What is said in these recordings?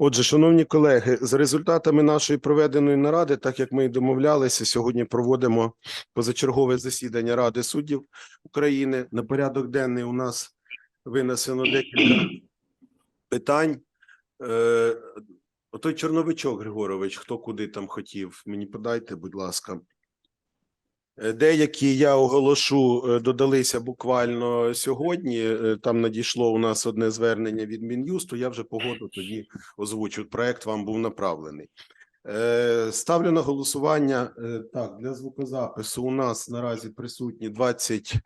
Отже, шановні колеги, за результатами нашої проведеної наради, так як ми і домовлялися, сьогодні проводимо позачергове засідання Ради суддів України. На порядок денний у нас винесено декілька питань. Е, Отой Чорновичок Григорович, хто куди там хотів, мені подайте, будь ласка. Е, Деякі я оголошу е, додалися буквально сьогодні. Е, Там надійшло у нас одне звернення від Мін'юсту. Я вже погоду тоді озвучу. Проект вам був направлений. Ставлю на голосування. Так, для звукозапису у нас наразі присутні 20 е,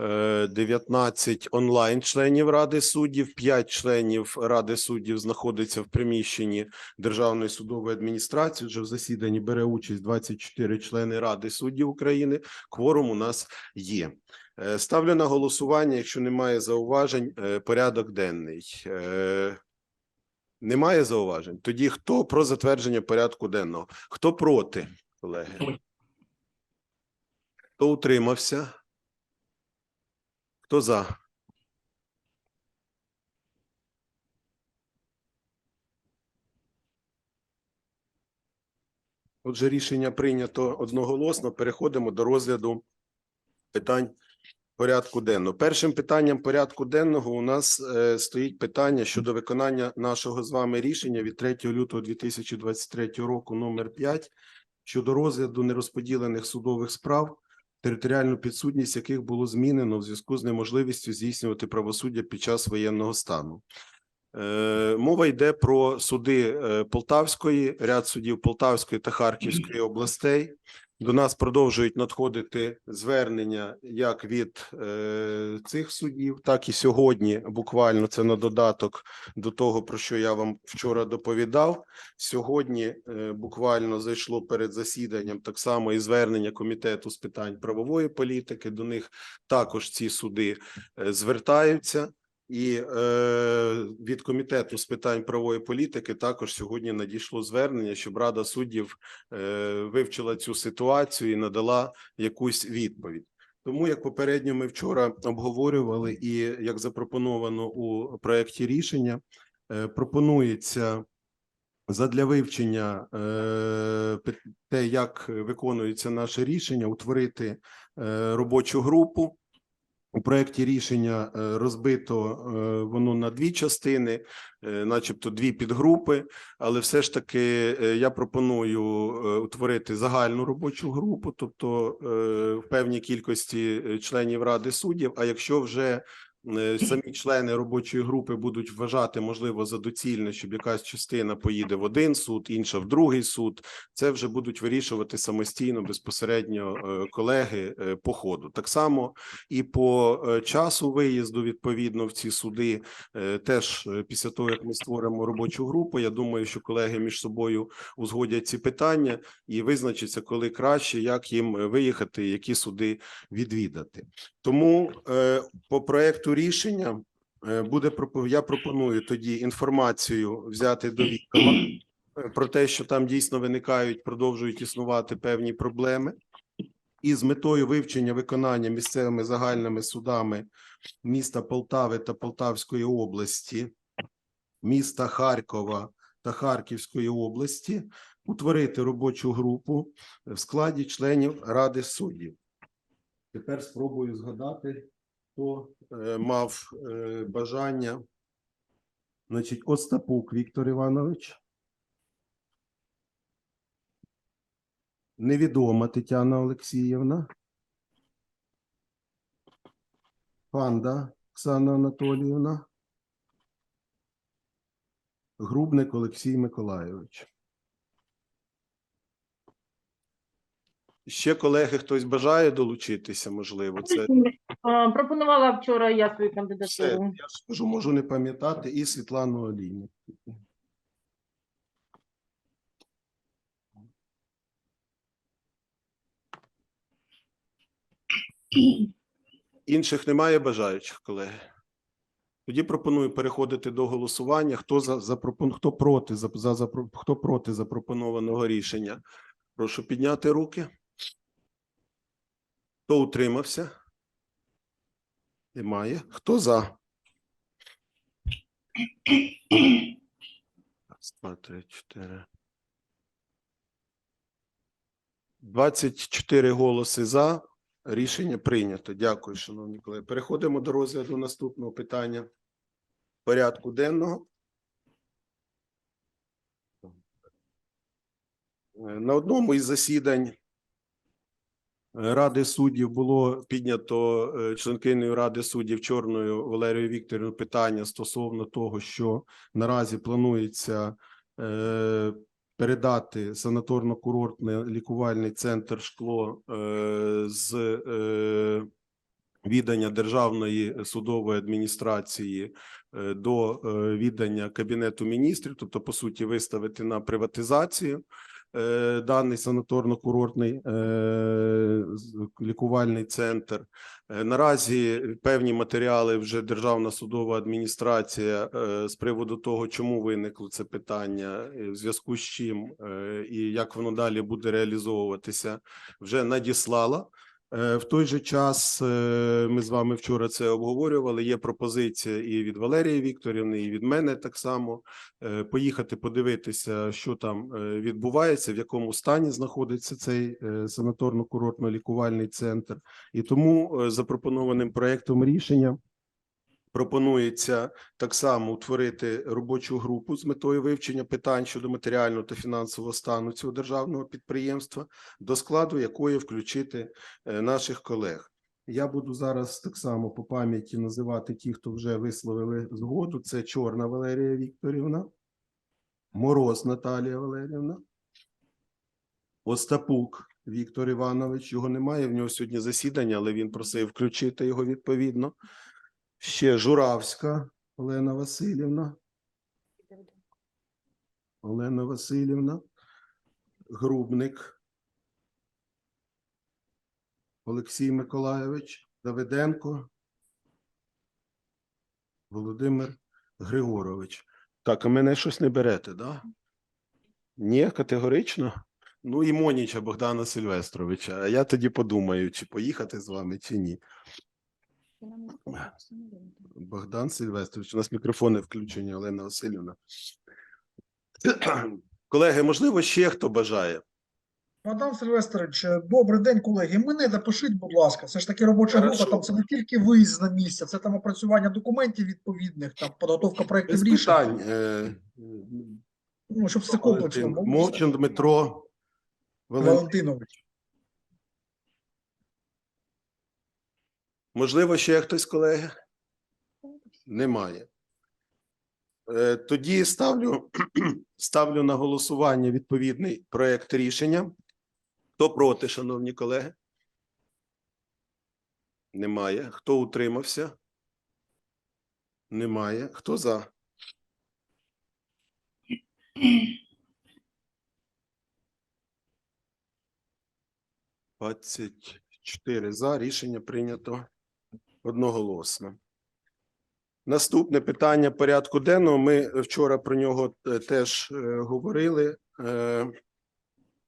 19 онлайн членів Ради суддів, 5 членів Ради суддів знаходиться в приміщенні Державної судової адміністрації. Вже в засіданні бере участь 24 члени Ради суддів України. Кворум у нас є. Е, Ставлю на голосування, якщо немає зауважень, е, порядок денний. Е, Немає зауважень. Тоді хто про затвердження порядку денного? Хто проти, колеги? Хто утримався? Хто за? Отже, рішення прийнято одноголосно. Переходимо до розгляду питань порядку денного. Першим питанням порядку денного у нас е, стоїть питання щодо виконання нашого з вами рішення від 3 лютого 2023 року номер 5 щодо розгляду нерозподілених судових справ, територіальну підсудність яких було змінено в зв'язку з неможливістю здійснювати правосуддя під час воєнного стану. Е, Мова йде про суди е, Полтавської, ряд судів Полтавської та Харківської областей. До нас продовжують надходити звернення як від е, цих судів, так і сьогодні. Буквально це на додаток до того, про що я вам вчора доповідав. Сьогодні е, буквально зайшло перед засіданням так само і звернення комітету з питань правової політики. До них також ці суди е, звертаються. І е, від комітету з питань правової політики також сьогодні надійшло звернення, щоб Рада суддів е, вивчила цю ситуацію і надала якусь відповідь. Тому, як попередньо ми вчора обговорювали, і як запропоновано у проєкті рішення, е, пропонується задля вивчення е, те, як виконується наше рішення, утворити е, робочу групу. У проєкті рішення е, розбито е, воно на дві частини, е, начебто дві підгрупи, але все ж таки я пропоную утворити загальну робочу групу, тобто в певній кількості членів Ради суддів. А якщо вже самі члени робочої групи будуть вважати, можливо, за доцільне, щоб якась частина поїде в один суд, інша в другий суд, це вже будуть вирішувати самостійно безпосередньо е, колеги е, по ходу. Так само і по е, часу виїзду відповідно в ці суди. е, Теж е, після того як ми створимо робочу групу, я думаю, що колеги між собою узгодять ці питання і визначиться, коли краще, як їм е, виїхати, які суди відвідати. Тому е, по проекту рішення е, буде я пропоную тоді інформацію взяти до відома е, про те, що там дійсно виникають, продовжують існувати певні проблеми і з метою вивчення виконання місцевими загальними судами міста Полтави та Полтавської області, міста Харкова та Харківської області утворити робочу групу в складі членів Ради суддів. Тепер спробую згадати, хто е, мав е, бажання. Значить, Остапук Віктор Іванович. Невідома Тетяна Олексіївна. Панда Оксана Анатоліївна. Грубник Олексій Миколайович. Ще колеги, хтось бажає долучитися, можливо, це Пропонувала вчора я свою все. кандидатуру. Я ж кажу, можу не пам'ятати і Світлану Олійник. Інших немає бажаючих, колеги. Тоді пропоную переходити до голосування. Хто за запропон... хто проти за, за хто проти запропонованого рішення? Прошу підняти руки. Хто утримався? Немає. Хто за? Раз, два, три, чотири. 24 голоси за. Рішення прийнято. Дякую, шановні колеги. Переходимо до розгляду наступного питання порядку денного. На одному із засідань Ради суддів було піднято е, членкиною Ради суддів Чорною Валерією Вікторівною питання стосовно того, що наразі планується е, передати санаторно-курортний лікувальний центр шкло е, з віддання Державної судової адміністрації до віддання Кабінету міністрів, тобто, по суті, виставити на приватизацію е, даний санаторно-курортний е, лікувальний центр. Е, Наразі певні матеріали вже Державна судова адміністрація з приводу того, чому виникло це питання, в зв'язку з чим і як воно далі буде реалізовуватися, вже надіслала. Е, В той же час е, ми з вами вчора це обговорювали. Є пропозиція і від Валерії Вікторівни, і від мене так само е, поїхати подивитися, що там відбувається, в якому стані знаходиться цей санаторно-курортно-лікувальний центр. І тому запропонованим проектом рішення пропонується так само утворити робочу групу з метою вивчення питань щодо матеріального та фінансового стану цього державного підприємства, до складу якої включити е, наших колег. Я буду зараз так само по пам'яті називати ті, хто вже висловили згоду. Це Чорна Валерія Вікторівна, Мороз Наталія Валерівна, Остапук Віктор Іванович. Його немає. В нього сьогодні засідання, але він просив включити його відповідно. Ще Журавська Олена Васильівна. Олена Васильівна, Грубник, Олексій Миколайович, Давиденко, Володимир Григорович. Так, а мене щось не берете, да? Ні, категорично. Ну і Моніча Богдана Сильвестровича. А я тоді подумаю, чи поїхати з вами, чи ні. Богдан Сильвестрович, у нас мікрофони включені, Олена Васильівна. Колеги, можливо, ще хто бажає? Богдан Сильвестрович, е, добрий день, колеги. Мене допишіть, будь ласка. Це ж таки робоча група. Там це не тільки виїзд на місце, це там опрацювання документів відповідних, там підготовка проєктів рішень. Е, Ну, щоб все комплексно було. Мовчан Дмитро Валентинович. Можливо, ще хтось, колеги? Немає. Е, Тоді ставлю, ставлю на голосування відповідний проект рішення. Хто проти, шановні колеги? Немає. Хто утримався? Немає. Хто за? Двадцять чотири за. Рішення прийнято одноголосно. Наступне питання порядку денного. Ми вчора про нього е, теж е, говорили. Е,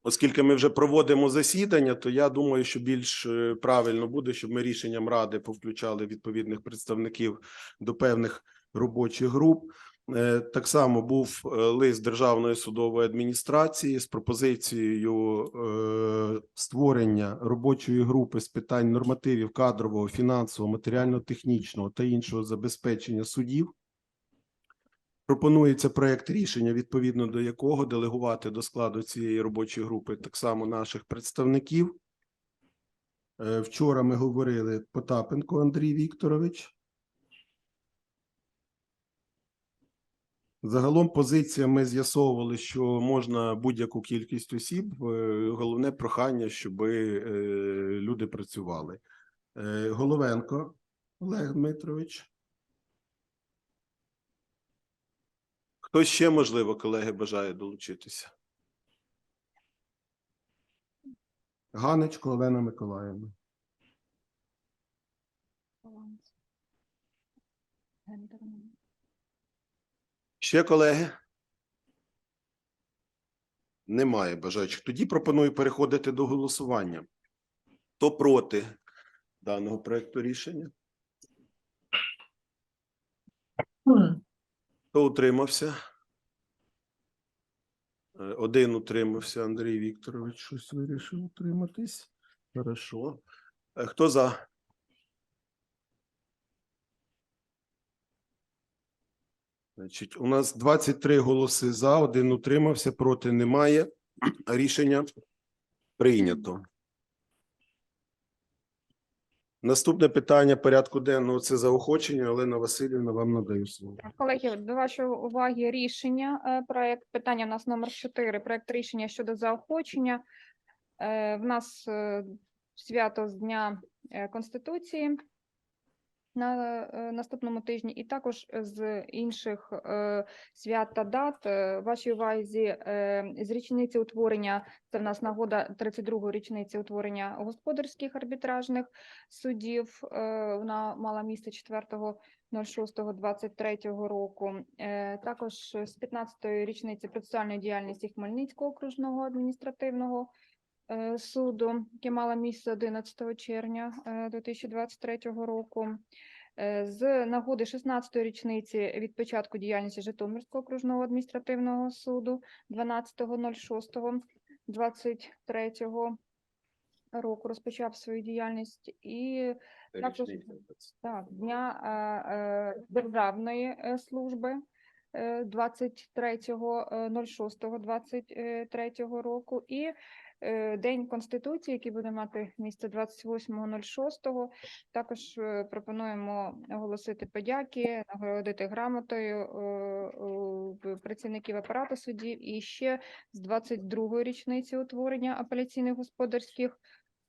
Оскільки ми вже проводимо засідання, то я думаю, що більш правильно буде, щоб ми рішенням ради повключали відповідних представників до певних робочих груп. Е, Так само був е, лист Державної судової адміністрації з пропозицією е, створення робочої групи з питань нормативів кадрового, фінансового, матеріально-технічного та іншого забезпечення судів. Пропонується проект рішення, відповідно до якого делегувати до складу цієї робочої групи так само наших представників. Вчора ми говорили Потапенко Андрій Вікторович. Загалом позиція ми з'ясовували, що можна будь-яку кількість осіб. Е, Головне прохання, щоб люди працювали. Е, Головенко Олег Дмитрович. Хто ще, можливо, колеги, бажає долучитися? Ганечко Олена Миколаївна. Ще колеги? Немає бажаючих. Тоді пропоную переходити до голосування. Хто проти даного проекту рішення? Хто утримався? Е, Один утримався. Андрій Вікторович щось вирішив утриматись. Хорошо. Е, Хто за? Значить, у нас 23 голоси за, один утримався, проти немає. Рішення прийнято. Наступне питання порядку денного це заохочення. Олена Васильівна, вам надаю слово. Колеги, до вашої уваги рішення. е, Проект питання у нас номер 4. Проект рішення щодо заохочення. Е, В нас е, свято з Дня Конституції на е, наступному тижні, і також з інших е, свят та дат. Е, Вашій увазі е, з річниці утворення це в нас нагода 32-ї річниці утворення господарських арбітражних судів. Е, Вона мала місце 4 06.23 року. Е, Також з 15-ї річниці процесуальної діяльності Хмельницького окружного адміністративного е, суду, яке мало місце 11 червня е, 2023 року. Е, З нагоди 16-ї річниці від початку діяльності Житомирського окружного адміністративного суду 12.06.23 року розпочав свою діяльність і Також- так, Дня е, е, Державної е, служби е, 23.06.23 року і е, День Конституції, який буде мати місце 28.06. Також е, пропонуємо оголосити подяки, нагородити грамотою е, е, працівників апарату судів і ще з 22-ї річниці утворення апеляційних господарських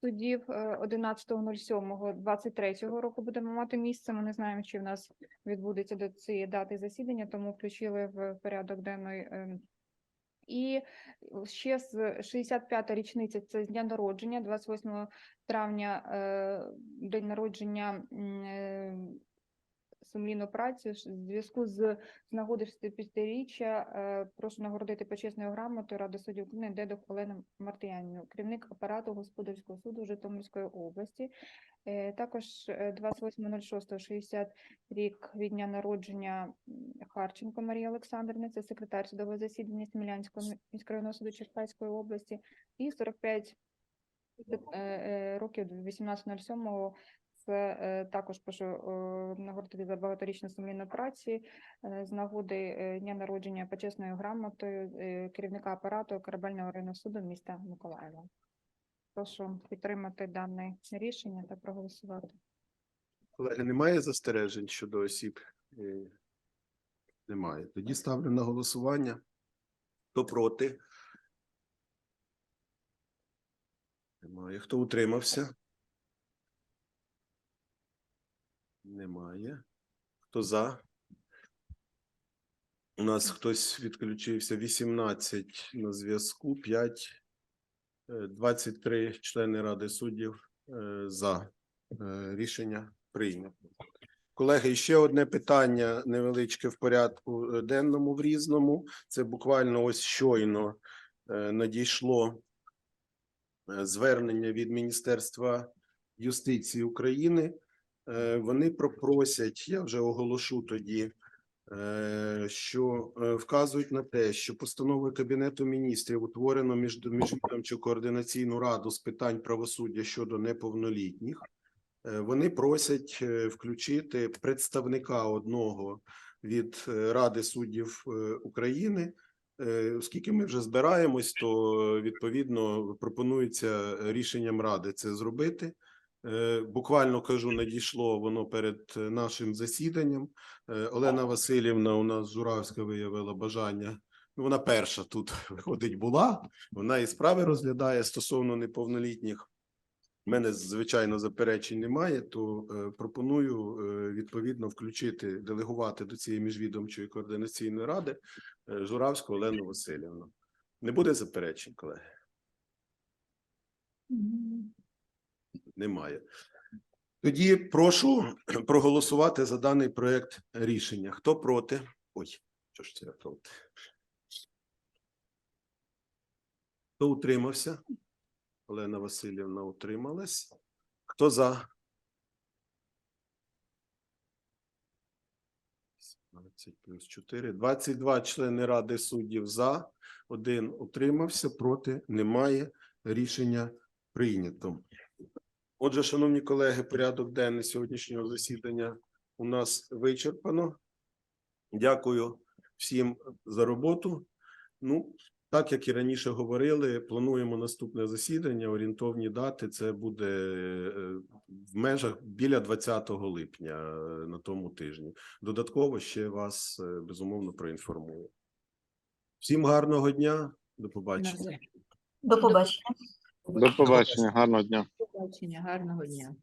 судів е, 11.07.23 року будемо мати місце. Ми не знаємо, чи в нас відбудеться до цієї дати засідання, тому включили в порядок денний. І ще з 65-та річниця це з дня народження, 28 травня, е, день народження сумлінну працю в зв'язку з нагоди 65-річчя е, прошу нагородити почесною грамотою Ради суддів України Дедок Олену Мартіянівну, керівник апарату господарського суду Житомирської області. Е, Також е, 28.06.60 рік від дня народження Харченко Марії Олександрівни, це секретар судового засідання Смілянського міськрайонного суду Черкаської області, і 45 е, е, років 18.07 це е, також прошу нагородити за багаторічну сумлінну праці е, з нагоди е, дня народження почесною грамотою керівника апарату корабельного районного суду міста Миколаєва. Прошу підтримати дане рішення та проголосувати. Колеги, немає застережень щодо осіб? Немає. Тоді ставлю на голосування. Хто проти? Немає. Хто утримався? Немає. Хто за? У нас хтось відключився 18 на зв'язку, 5, е, 23 члени Ради суддів е, за. Е, Рішення прийнято. Колеги, ще одне питання невеличке в порядку е, денному в різному. Це буквально ось щойно е, надійшло е, звернення від Міністерства юстиції України. Е, Вони пропросять, я вже оголошу тоді, е, що е, вказують на те, що постановою Кабінету міністрів утворено між міжвідомчу координаційну раду з питань правосуддя щодо неповнолітніх. Вони просять включити представника одного від Ради суддів України. Оскільки ми вже збираємось, то відповідно пропонується рішенням ради це зробити. Е, Буквально кажу, надійшло воно перед е, нашим засіданням. Е, Олена Васильівна у нас Журавська виявила бажання. Ну, вона перша тут виходить була. Вона і справи розглядає стосовно неповнолітніх. У мене, звичайно, заперечень немає, то пропоную відповідно включити, делегувати до цієї міжвідомчої координаційної ради Журавську Олену Васильівну. Не буде заперечень, колеги? Немає. Тоді прошу проголосувати за даний проект рішення. Хто проти? Ой, що ж це проти? Хто утримався? Олена Васильівна утрималась. Хто за? 17 плюс 4. 22 члени Ради суддів за. один утримався, проти немає. Рішення прийнято. Отже, шановні колеги, порядок денний сьогоднішнього засідання у нас вичерпано. Дякую всім за роботу. Ну, так як і раніше говорили, плануємо наступне засідання. Орієнтовні дати це буде е, в межах біля 20 липня е, на тому тижні. Додатково ще вас е, безумовно проінформую. Всім гарного дня. До побачення. До побачення. До побачення, гарного дня. Побачення, гарного дня.